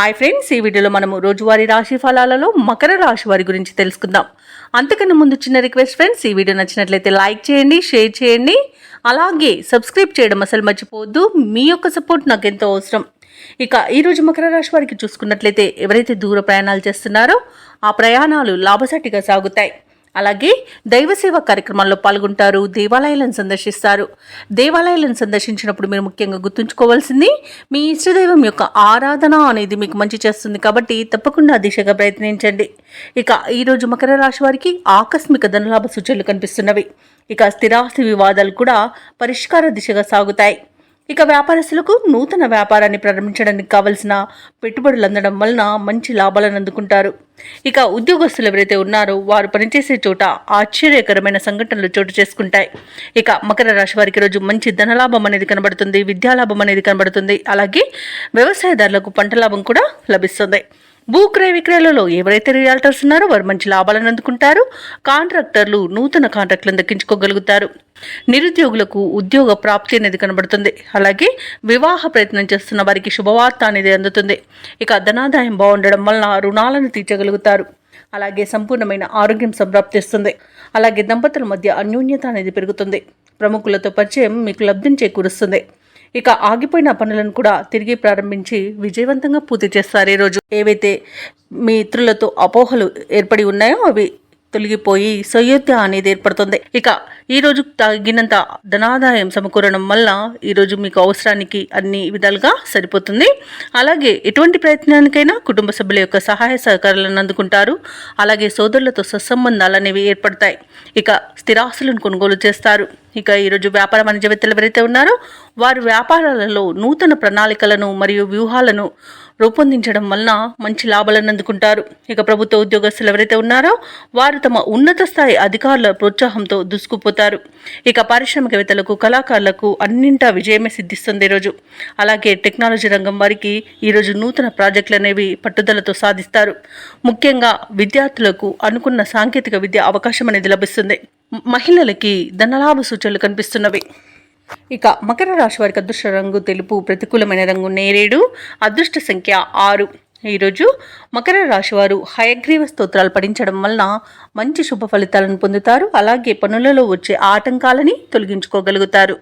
Hi friends ఈ వీడియోలో మనము రోజువారీ రాశి ఫలాలలో మకర రాశి వారి గురించి తెలుసుకుందాం. అంతకన్నా ముందు చిన్న రిక్వెస్ట్ ఫ్రెండ్స్ ఈ వీడియో నచ్చినట్లయితే లైక్ చేయండి షేర్ చేయండి. అలాగే సబ్స్క్రైబ్ చేయడం అసలు మర్చిపోవద్దు. మీ యొక్క సపోర్ట్ నాకు ఎంతో అవసరం. ఇక ఈరోజు మకర రాశి వారికి చూసుకున్నట్లయితే ఎవరైతే దూర ప్రయాణాలు చేస్తున్నారో ఆ ప్రయాణాలు లాభసాటిగా సాగుతాయి. అలాగే దైవసేవ కార్యక్రమాల్లో పాల్గొంటారు దేవాలయాలను సందర్శిస్తారు. దేవాలయాలను సందర్శించినప్పుడు మీరు ముఖ్యంగా గుర్తుంచుకోవాల్సింది మీ ఇష్టదైవం యొక్క ఆరాధన అనేది మీకు మంచి చేస్తుంది కాబట్టి తప్పకుండా దిశగా ప్రయత్నించండి. ఇక ఈరోజు మకర రాశి వారికి ఆకస్మిక ధనలాభ సూచనలు కనిపిస్తున్నవి. ఇక స్థిరాస్తి వివాదాలు కూడా పరిష్కార దిశగా సాగుతాయి. ఇక వ్యాపారస్తులకు నూతన వ్యాపారాన్ని ప్రారంభించడానికి కావలసిన పెట్టుబడులు అందడం వలన మంచి లాభాలను అందుకుంటారు. ఇక ఉద్యోగస్తులు ఎవరైతే ఉన్నారో వారు పనిచేసే చోట ఆశ్చర్యకరమైన సంఘటనలు చోటు చేసుకుంటాయి. ఇక మకర రాశి వారికి రోజు మంచి ధనలాభం అనేది కనబడుతుంది విద్యాలాభం అనేది కనబడుతుంది. అలాగే వ్యవసాయదారులకు పంట లాభం కూడా లభిస్తుంది. భూ క్రయ విక్రయాలలో ఎవరైతే రియాల్టర్స్ ఉన్నారో వారు మంచి లాభాలను అందుకుంటారు. కాంట్రాక్టర్లు నూతన కాంట్రాక్టులను దక్కించుకోగలుగుతారు. నిరుద్యోగులకు ఉద్యోగ ప్రాప్తి అనేది కనబడుతుంది. అలాగే వివాహ ప్రయత్నం చేస్తున్న వారికి శుభవార్త అనేది అందుతుంది. ఇక ధనాదాయం బాగుండడం వలన రుణాలను తీర్చగలుగుతారు. అలాగే సంపూర్ణమైన ఆరోగ్యం సంప్రాప్తిస్తుంది. అలాగే దంపతుల మధ్య అన్యోన్యత అనేది పెరుగుతుంది. ప్రముఖులతో పరిచయం మీకు లబ్ధిని చేకూరుస్తుంది. ఇక ఆగిపోయిన పనులను కూడా తిరిగి ప్రారంభించి విజయవంతంగా పూర్తి చేస్తారు ఈరోజు ఏవైతే మిత్రులతో అపోహలు ఏర్పడి ఉన్నాయో అవి తొలగిపోయి సయోధ్య అనేది ఏర్పడుతుంది. ఇక ఈ రోజు తగినంత ధనాదాయం సమకూరడం వల్ల ఈరోజు మీకు అవసరానికి అన్ని విధాలుగా సరిపోతుంది. అలాగే ఎటువంటి ప్రయత్నానికైనా కుటుంబ సభ్యుల యొక్క సహాయ సహకారాలను అందుకుంటారు. అలాగే సోదరులతో సత్సంబంధాలు అనేవి ఏర్పడతాయి. ఇక స్థిరాస్తులను కొనుగోలు చేస్తారు. ఇక ఈరోజు వ్యాపార వాణిజ్యవేత్తలు ఎవరైతే ఉన్నారో వారు వ్యాపారాలలో నూతన ప్రణాళికలను మరియు వ్యూహాలను రూపొందించడం వలన మంచి లాభాలను అందుకుంటారు. ఇక ప్రభుత్వ ఉద్యోగస్తులు ఎవరైతే ఉన్నారో వారు తమ ఉన్నత స్థాయి అధికారుల ప్రోత్సాహంతో దూసుకుపోతారు. ఇక పారిశ్రామికవేత్తలకు కళాకారులకు అన్నింటా విజయమే సిద్ధిస్తుంది ఈరోజు అలాగే టెక్నాలజీ రంగం వారికి ఈరోజు నూతన ప్రాజెక్టులు అనేవి పట్టుదలతో సాధిస్తారు. ముఖ్యంగా విద్యార్థులకు అనుకున్న సాంకేతిక విద్య అవకాశం అనేది లభిస్తుంది. మహిళలకి ధనలాభ సూచనలు కనిపిస్తున్నవి. ఇక మకర రాశి వారికి అదృష్ట రంగు తెలుపు ప్రతికూలమైన రంగు నేరేడు అదృష్ట సంఖ్య ఆరు. ఈరోజు మకర రాశి వారు హయగ్రీవ స్తోత్రాలు పఠించడం వలన మంచి శుభ ఫలితాలను పొందుతారు. అలాగే పనులలో వచ్చే ఆటంకాలని తొలగించుకోగలుగుతారు.